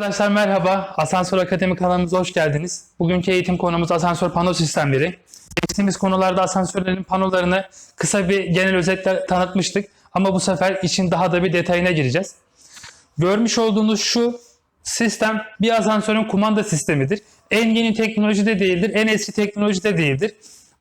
Arkadaşlar merhaba. Asansör Akademi kanalımıza hoş geldiniz. Bugünkü eğitim konumuz asansör pano sistemleri. Geçtiğimiz konularda asansörlerin panolarını kısa bir genel özetle tanıtmıştık. Ama bu sefer için daha da bir detayına gireceğiz. Görmüş olduğunuz şu sistem bir asansörün kumanda sistemidir. En yeni teknolojide değildir, en eski teknolojide değildir.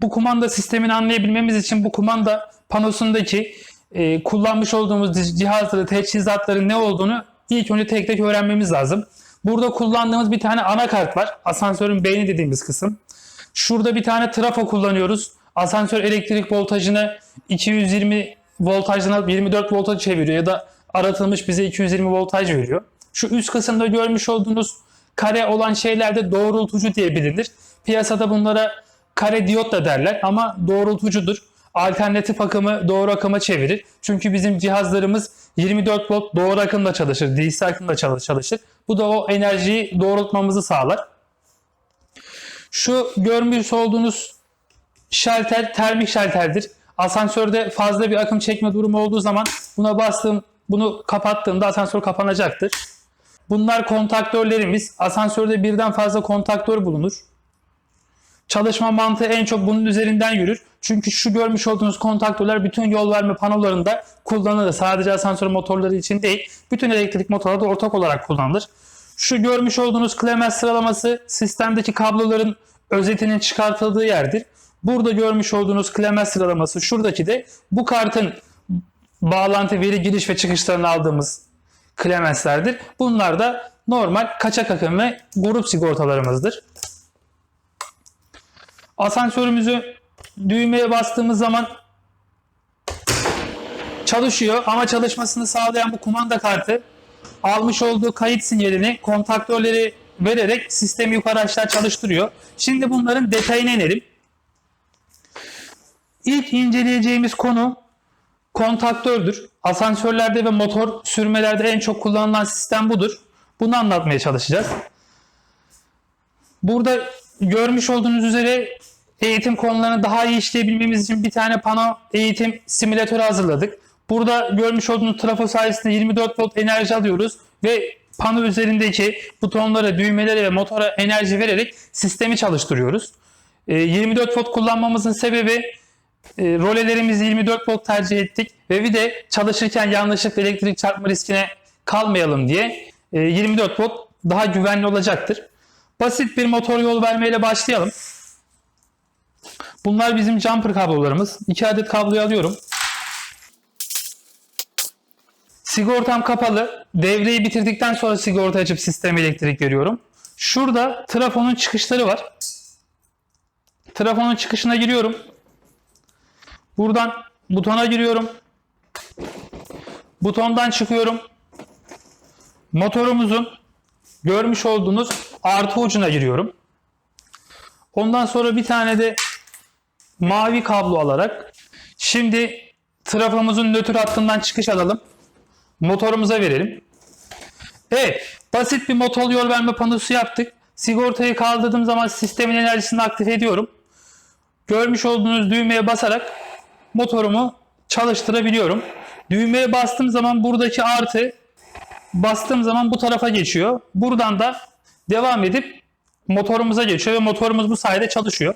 Bu kumanda sistemini anlayabilmemiz için bu kumanda panosundaki e, kullanmış olduğumuz cihazları, teçhizatların ne olduğunu ilk önce tek tek öğrenmemiz lazım. Burada kullandığımız bir tane anakart var. Asansörün beyni dediğimiz kısım. Şurada bir tane trafo kullanıyoruz. Asansör elektrik voltajını 220 voltajdan alıp 24 volta çeviriyor ya da aratılmış bize 220 voltaj veriyor. Şu üst kısımda görmüş olduğunuz kare olan şeyler de doğrultucu diye bilinir. Piyasada bunlara kare diyot da derler ama doğrultucudur. Alternatif akımı doğru akıma çevirir. Çünkü bizim cihazlarımız 24 volt doğru akımda çalışır. DC akımda çalışır. Bu da o enerjiyi doğrultmamızı sağlar. Şu görmüş olduğunuz şalter termik şalterdir. Asansörde fazla bir akım çekme durumu olduğu zaman buna bastığım, bunu kapattığımda asansör kapanacaktır. Bunlar kontaktörlerimiz. Asansörde birden fazla kontaktör bulunur. Çalışma mantığı en çok bunun üzerinden yürür. Çünkü şu görmüş olduğunuz kontaktörler bütün yol verme panolarında kullanılır. Sadece asansör motorları için değil, bütün elektrik motorlarda ortak olarak kullanılır. Şu görmüş olduğunuz klemens sıralaması sistemdeki kabloların özetinin çıkartıldığı yerdir. Burada görmüş olduğunuz klemens sıralaması şuradaki de bu kartın bağlantı veri giriş ve çıkışlarını aldığımız klemenslerdir. Bunlar da normal kaçak akım ve grup sigortalarımızdır. Asansörümüzü düğmeye bastığımız zaman çalışıyor ama çalışmasını sağlayan bu kumanda kartı almış olduğu kayıt sinyalini kontaktörleri vererek sistemi yukarı aşağı çalıştırıyor. Şimdi bunların detayına inelim. İlk inceleyeceğimiz konu kontaktördür. Asansörlerde ve motor sürmelerde en çok kullanılan sistem budur. Bunu anlatmaya çalışacağız. Burada görmüş olduğunuz üzere eğitim konularını daha iyi işleyebilmemiz için bir tane pano eğitim simülatörü hazırladık. Burada görmüş olduğunuz trafo sayesinde 24 volt enerji alıyoruz ve pano üzerindeki butonlara, düğmelere ve motora enerji vererek sistemi çalıştırıyoruz. E, 24 volt kullanmamızın sebebi e, rolelerimizi 24 volt tercih ettik ve bir de çalışırken yanlışlıkla elektrik çarpma riskine kalmayalım diye e, 24 volt daha güvenli olacaktır. Basit bir motor yol vermeyle başlayalım. Bunlar bizim jumper kablolarımız. 2 adet kabloyu alıyorum. Sigortam kapalı. Devreyi bitirdikten sonra sigorta açıp sisteme elektrik veriyorum. Şurada trafonun çıkışları var. Trafonun çıkışına giriyorum. Buradan butona giriyorum. Butondan çıkıyorum. Motorumuzun görmüş olduğunuz artı ucuna giriyorum. Ondan sonra bir tane de mavi kablo alarak şimdi trafomuzun nötr hattından çıkış alalım. Motorumuza verelim. Evet, basit bir motor yol verme panosu yaptık. Sigortayı kaldırdığım zaman sistemin enerjisini aktif ediyorum. Görmüş olduğunuz düğmeye basarak motorumu çalıştırabiliyorum. Düğmeye bastığım zaman buradaki artı bastığım zaman bu tarafa geçiyor. Buradan da devam edip motorumuza geçiyor ve motorumuz bu sayede çalışıyor.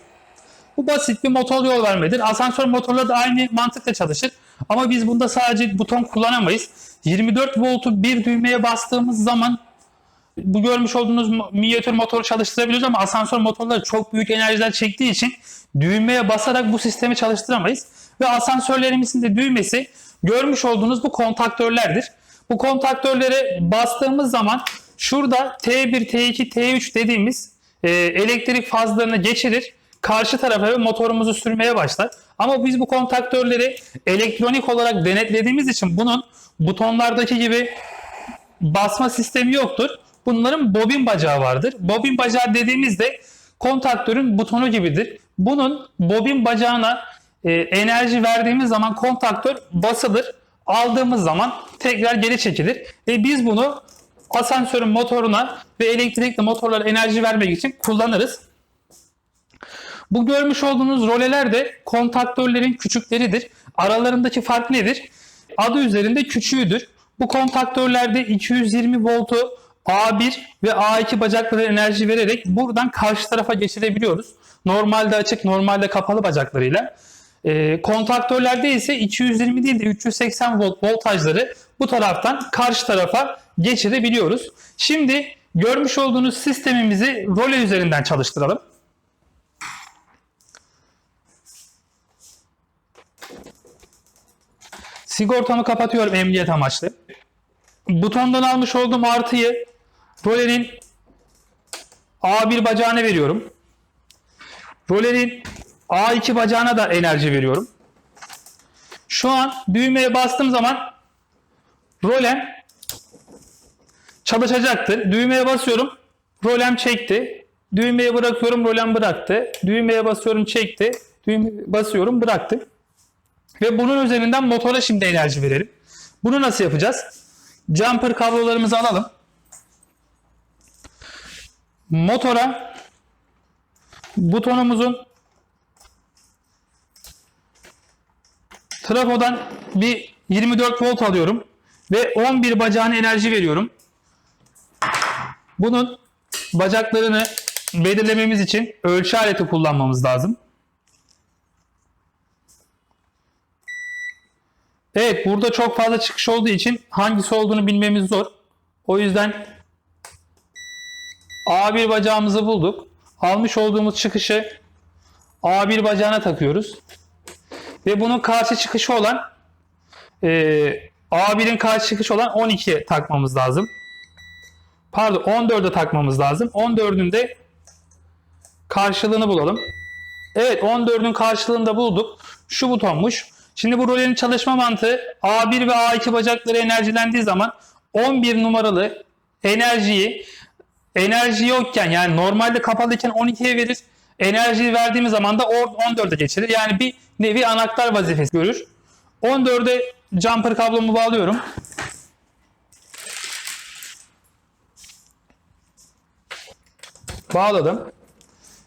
Bu basit bir motor yol vermedir. Asansör motorları da aynı mantıkla çalışır. Ama biz bunda sadece buton kullanamayız. 24 voltu bir düğmeye bastığımız zaman bu görmüş olduğunuz minyatür motoru çalıştırabiliyoruz ama asansör motorları çok büyük enerjiler çektiği için düğmeye basarak bu sistemi çalıştıramayız. Ve asansörlerimizin de düğmesi görmüş olduğunuz bu kontaktörlerdir. Bu kontaktörlere bastığımız zaman şurada T1, T2, T3 dediğimiz e, elektrik fazlarını geçirir. Karşı tarafa ve motorumuzu sürmeye başlar. Ama biz bu kontaktörleri elektronik olarak denetlediğimiz için bunun butonlardaki gibi basma sistemi yoktur. Bunların bobin bacağı vardır. Bobin bacağı dediğimizde kontaktörün butonu gibidir. Bunun bobin bacağına e, enerji verdiğimiz zaman kontaktör basılır. Aldığımız zaman tekrar geri çekilir. Ve biz bunu asansörün motoruna ve elektrikli motorlara enerji vermek için kullanırız. Bu görmüş olduğunuz roleler de kontaktörlerin küçükleridir. Aralarındaki fark nedir? Adı üzerinde küçüğüdür. Bu kontaktörlerde 220 voltu A1 ve A2 bacaklara enerji vererek buradan karşı tarafa geçirebiliyoruz. Normalde açık, normalde kapalı bacaklarıyla. E, kontaktörlerde ise 220 değil de 380 volt voltajları bu taraftan karşı tarafa geçirebiliyoruz. Şimdi görmüş olduğunuz sistemimizi role üzerinden çalıştıralım. Sigortamı kapatıyorum emniyet amaçlı. Butondan almış olduğum artıyı rolerin A1 bacağına veriyorum. Rolerin A2 bacağına da enerji veriyorum. Şu an düğmeye bastığım zaman rolem çalışacaktır. Düğmeye basıyorum. Rolem çekti. Düğmeye bırakıyorum. Rolem bıraktı. Düğmeye basıyorum çekti. Düğmeye basıyorum bıraktı. Ve bunun üzerinden motora şimdi enerji verelim. Bunu nasıl yapacağız? Jumper kablolarımızı alalım. Motora butonumuzun trafodan bir 24 volt alıyorum ve 11 bacağına enerji veriyorum. Bunun bacaklarını belirlememiz için ölçü aleti kullanmamız lazım. Evet burada çok fazla çıkış olduğu için hangisi olduğunu bilmemiz zor. O yüzden A1 bacağımızı bulduk. Almış olduğumuz çıkışı A1 bacağına takıyoruz. Ve bunun karşı çıkışı olan e, A1'in karşı çıkışı olan 12'ye takmamız lazım. Pardon 14'e takmamız lazım. 14'ün de karşılığını bulalım. Evet 14'ün karşılığını da bulduk. Şu butonmuş. Şimdi bu rolenin çalışma mantığı A1 ve A2 bacakları enerjilendiği zaman 11 numaralı enerjiyi enerji yokken yani normalde kapalıyken 12'ye verir. Enerjiyi verdiğimiz zaman da 14'e geçirir. Yani bir nevi anahtar vazifesi görür. 14'e jumper kablomu bağlıyorum. Bağladım.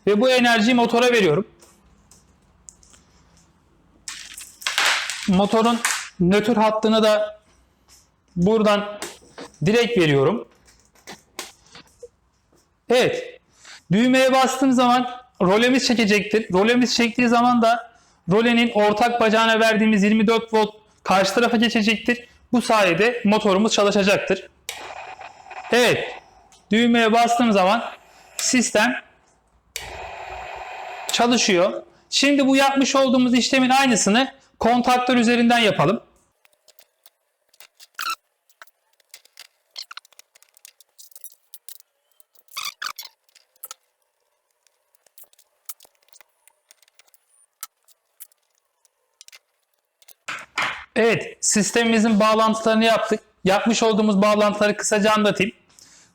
Ve bu enerjiyi motora veriyorum. Motorun nötr hattını da buradan direkt veriyorum. Evet. Düğmeye bastığım zaman rolemiz çekecektir. Rolemiz çektiği zaman da rolenin ortak bacağına verdiğimiz 24 volt karşı tarafa geçecektir. Bu sayede motorumuz çalışacaktır. Evet. Düğmeye bastığım zaman sistem çalışıyor. Şimdi bu yapmış olduğumuz işlemin aynısını kontaktör üzerinden yapalım. Evet, sistemimizin bağlantılarını yaptık. Yapmış olduğumuz bağlantıları kısaca anlatayım.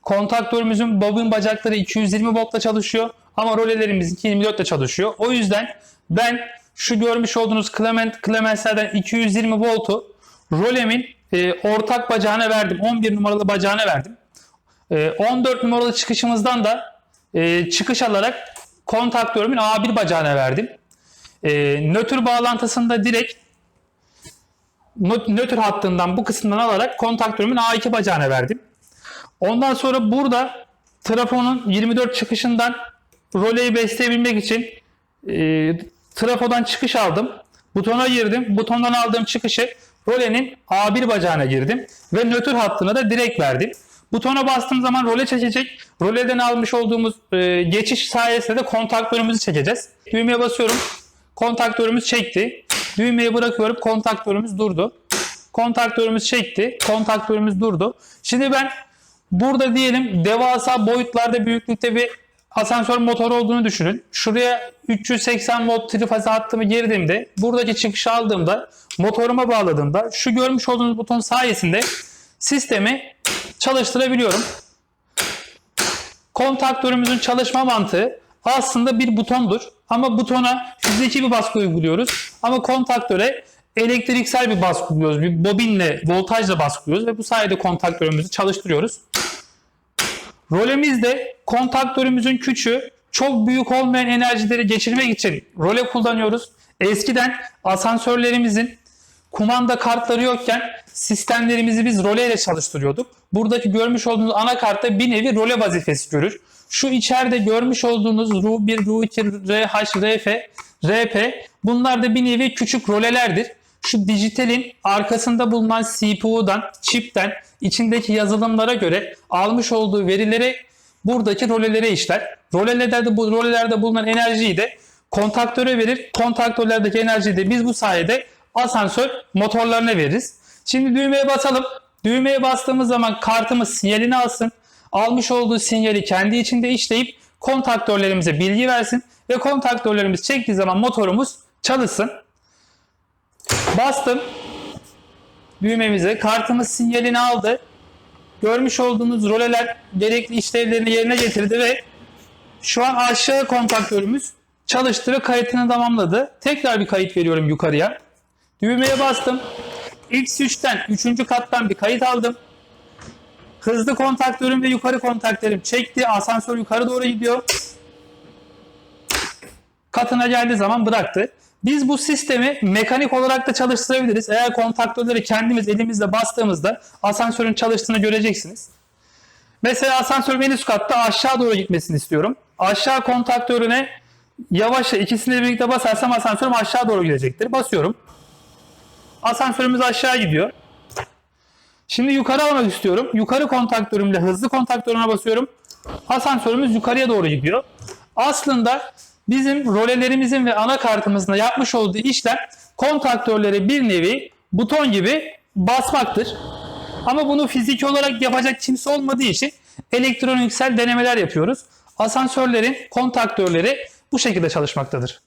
Kontaktörümüzün bobin bacakları 220 voltla çalışıyor ama rolelerimiz 224 ile çalışıyor. O yüzden ben şu görmüş olduğunuz Clement, Clemens'lerden 220 voltu rolemin e, ortak bacağına verdim. 11 numaralı bacağına verdim. E, 14 numaralı çıkışımızdan da e, çıkış alarak kontaktörümün A1 bacağına verdim. E, nötr bağlantısında direkt nötr hattından bu kısımdan alarak kontaktörümün A2 bacağına verdim. Ondan sonra burada trafonun 24 çıkışından roleyi besleyebilmek için e, trafodan çıkış aldım. Butona girdim. Butondan aldığım çıkışı rolenin A1 bacağına girdim. Ve nötr hattına da direkt verdim. Butona bastığım zaman role çekecek. Roleden almış olduğumuz e, geçiş sayesinde de kontaktörümüzü çekeceğiz. Düğmeye basıyorum. Kontaktörümüz çekti. Düğmeyi bırakıyorum. Kontaktörümüz durdu. Kontaktörümüz çekti. Kontaktörümüz durdu. Şimdi ben burada diyelim devasa boyutlarda büyüklükte bir asansör motoru olduğunu düşünün. Şuraya 380 volt trifaz hattımı girdiğimde buradaki çıkışı aldığımda motoruma bağladığımda şu görmüş olduğunuz buton sayesinde sistemi çalıştırabiliyorum. Kontaktörümüzün çalışma mantığı aslında bir butondur. Ama butona fiziki bir baskı uyguluyoruz. Ama kontaktöre elektriksel bir baskı uyguluyoruz. Bir bobinle, voltajla baskılıyoruz ve bu sayede kontaktörümüzü çalıştırıyoruz. Rolemizde kontaktörümüzün küçüğü çok büyük olmayan enerjileri geçirmek için role kullanıyoruz. Eskiden asansörlerimizin kumanda kartları yokken sistemlerimizi biz role ile çalıştırıyorduk. Buradaki görmüş olduğunuz anakartta bir nevi role vazifesi görür. Şu içeride görmüş olduğunuz RU1, RU2, RH, RF, RP bunlar da bir nevi küçük rolelerdir. Şu dijitalin arkasında bulunan CPU'dan, çipten, içindeki yazılımlara göre almış olduğu verileri buradaki rolelere işler. Rolelerde bu rolelerde bulunan enerjiyi de kontaktöre verir. Kontaktörlerdeki enerjiyi de biz bu sayede asansör motorlarına veririz. Şimdi düğmeye basalım. Düğmeye bastığımız zaman kartımız sinyalini alsın. Almış olduğu sinyali kendi içinde işleyip kontaktörlerimize bilgi versin ve kontaktörlerimiz çektiği zaman motorumuz çalışsın. Bastım. Düğmemize kartımız sinyalini aldı. Görmüş olduğunuz roleler gerekli işlevlerini yerine getirdi ve şu an aşağı kontaktörümüz çalıştı ve kayıtını tamamladı. Tekrar bir kayıt veriyorum yukarıya. Düğmeye bastım. X3'ten 3. kattan bir kayıt aldım. Hızlı kontaktörüm ve yukarı kontaktörüm çekti. Asansör yukarı doğru gidiyor. Katına geldiği zaman bıraktı. Biz bu sistemi mekanik olarak da çalıştırabiliriz. Eğer kontaktörleri kendimiz elimizle bastığımızda asansörün çalıştığını göreceksiniz. Mesela asansörün en üst katta aşağı doğru gitmesini istiyorum. Aşağı kontaktörüne yavaşça ikisini birlikte basarsam asansörüm aşağı doğru gidecektir. Basıyorum. Asansörümüz aşağı gidiyor. Şimdi yukarı almak istiyorum. Yukarı kontaktörümle hızlı kontaktörüne basıyorum. Asansörümüz yukarıya doğru gidiyor. Aslında bizim rolelerimizin ve anakartımızın yapmış olduğu işlem kontaktörleri bir nevi buton gibi basmaktır. Ama bunu fiziki olarak yapacak kimse olmadığı için elektroniksel denemeler yapıyoruz. Asansörlerin kontaktörleri bu şekilde çalışmaktadır.